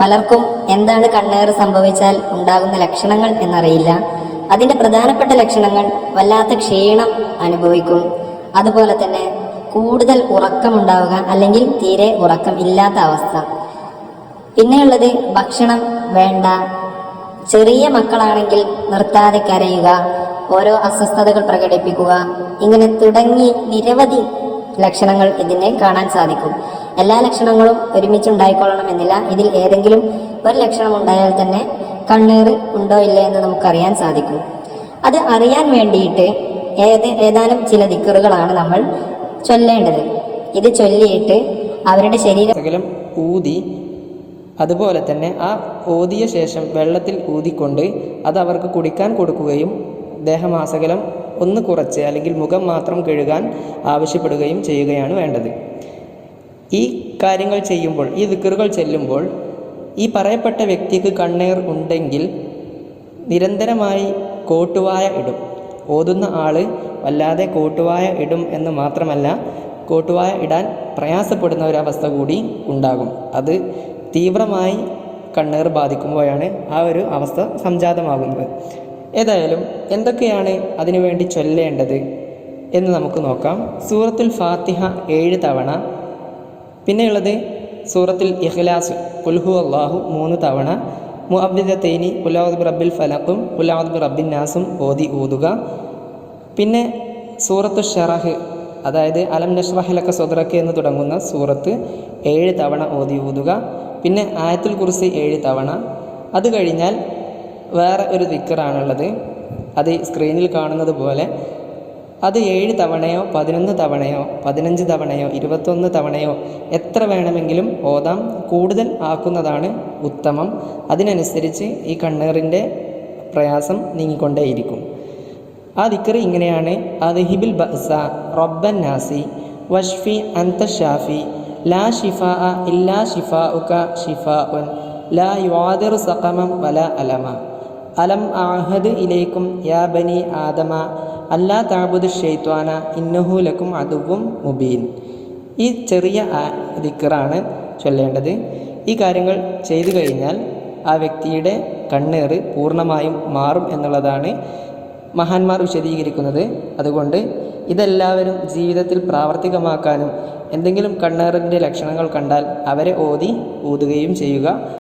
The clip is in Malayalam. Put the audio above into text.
പലർക്കും എന്താണ് കണ്ണേറ് സംഭവിച്ചാൽ ഉണ്ടാകുന്ന ലക്ഷണങ്ങൾ എന്നറിയില്ല. അതിന്റെ പ്രധാനപ്പെട്ട ലക്ഷണങ്ങൾ വല്ലാത്ത ക്ഷീണം അനുഭവിക്കും. അതുപോലെ തന്നെ കൂടുതൽ ഉറക്കമുണ്ടാവുക അല്ലെങ്കിൽ തീരെ ഉറക്കം ഇല്ലാത്ത അവസ്ഥ. പിന്നെയുള്ളത് ഭക്ഷണം വേണ്ട. ചെറിയ മക്കളാണെങ്കിൽ നിർത്താതെ കരയുക ഓരോ അസ്വസ്ഥതകൾ പ്രകടിപ്പിക്കുക ഇങ്ങനെ തുടങ്ങി നിരവധി ലക്ഷണങ്ങൾ ഇതിനെ കാണാൻ സാധിക്കും. എല്ലാ ലക്ഷണങ്ങളും ഒരുമിച്ച് ഉണ്ടായിക്കൊള്ളണമെന്നില്ല ഇതിൽ ഏതെങ്കിലും ഒരു ലക്ഷണം ഉണ്ടായാൽ തന്നെ കണ്ണീർ ഉണ്ടോ ഇല്ലേ എന്ന് നമുക്കറിയാൻ സാധിക്കും. അത് അറിയാൻ വേണ്ടിയിട്ട് ഏത് ഏതാനും ചില ദിക്കറുകളാണ് നമ്മൾ ചൊല്ലേണ്ടത്. ഇത് ചൊല്ലിയിട്ട് അവരുടെ ശരീരം ഊതി അതുപോലെ തന്നെ ആ ഊതിയ ശേഷം വെള്ളത്തിൽ ഊതിക്കൊണ്ട് അത് അവർക്ക് കുടിക്കാൻ കൊടുക്കുകയും ദേഹമാസകലം ഒന്ന് കുറച്ച് അല്ലെങ്കിൽ മുഖം മാത്രം കഴുകാൻ ആവശ്യപ്പെടുകയും ചെയ്യുകയാണ് വേണ്ടത്. ഈ കാര്യങ്ങൾ ചെയ്യുമ്പോൾ ഈ ദിക്കറുകൾ ചെല്ലുമ്പോൾ ഈ പറയപ്പെട്ട വ്യക്തിക്ക് കണ്ണീർ ഉണ്ടെങ്കിൽ നിരന്തരമായി കോട്ടുവായ ഇടും. ഓതുന്ന ആൾ വല്ലാതെ കോട്ടുവായ ഇടും എന്ന് മാത്രമല്ല കോട്ടുവായ ഇടാൻ പ്രയാസപ്പെടുന്ന ഒരവസ്ഥ കൂടി ഉണ്ടാകും. അത് തീവ്രമായി കണ്ണീർ ബാധിക്കുമ്പോഴാണ് ആ ഒരു അവസ്ഥ സംജാതമാകുന്നത്. ഏതായാലും എന്തൊക്കെയാണ് അതിനുവേണ്ടി ചൊല്ലേണ്ടത് എന്ന് നമുക്ക് നോക്കാം. സൂറത്തുൽ ഫാത്തിഹ ഏഴ് തവണ. പിന്നെയുള്ളത് സൂറത്തുൽ ഇഖ്ലാസ്. കുൽഹു അള്ളാഹു മൂന്ന് തവണ. മുഅബ്ദിദത്തൈനി ഉലാദ് റബ്ബിൽ ഫലക്കും ഉലാദ് റബ്ബിൻ നാസും ഓതി ഊതുക. പിന്നെ സൂറത്തു ഷറഹ് അതായത് അലം നഷ്റഹിലക്ക സ്വദ്രക്ക് എന്ന് തുടങ്ങുന്ന സൂറത്ത് ഏഴ് തവണ ഓതി ഊതുക. പിന്നെ ആയത്തുൽ കുർസി ഏഴ് തവണ. അത് കഴിഞ്ഞാൽ വേറെ ഒരു ദിക്കറാണുള്ളത്. അത് സ്ക്രീനിൽ കാണുന്നത് പോലെ അത് ഏഴ് തവണയോ പതിനൊന്ന് തവണയോ പതിനഞ്ച് തവണയോ ഇരുപത്തൊന്ന് തവണയോ എത്ര വേണമെങ്കിലും ഓതാം. കൂടുതൽ ആക്കുന്നതാണ് ഉത്തമം. അതിനനുസരിച്ച് ഈ കണ്ണീറിന്റെ പ്രയാസം നീങ്ങിക്കൊണ്ടേയിരിക്കും. ആ ദിക്കറി ഇങ്ങനെയാണ്. അദ്ഹിബിൽ ബസ റബ്ബൻ നാസി വഷ്ഫി അന്ത ഷാഫി ലാ ഷിഫാ ഇല്ലാ ഷിഫ ഉക ഷിഫ ഉൻ ലാ യുവാദിർ സഖമം വല അലമ. അലം ആഹദ് ഇലേക്കും യാ ബനി ആദമ അല്ലാ താബുദ് ഷെയ്ത്വാന ഇന്നഹു ലക്കും അതുവും മുബീൻ. ഈ ചെറിയ ദിക്കറാണ് ചൊല്ലേണ്ടത്. ഈ കാര്യങ്ങൾ ചെയ്തു കഴിഞ്ഞാൽ ആ വ്യക്തിയുടെ കണ്ണേറ് പൂർണമായും മാറും എന്നുള്ളതാണ് മഹാന്മാർ വിശദീകരിക്കുന്നത്. അതുകൊണ്ട് ഇതെല്ലാവരും ജീവിതത്തിൽ പ്രാവർത്തികമാക്കാനും എന്തെങ്കിലും കണ്ണേറിന്റെ ലക്ഷണങ്ങൾ കണ്ടാൽ അവരെ ഓതി ഊതുകയും ചെയ്യുക.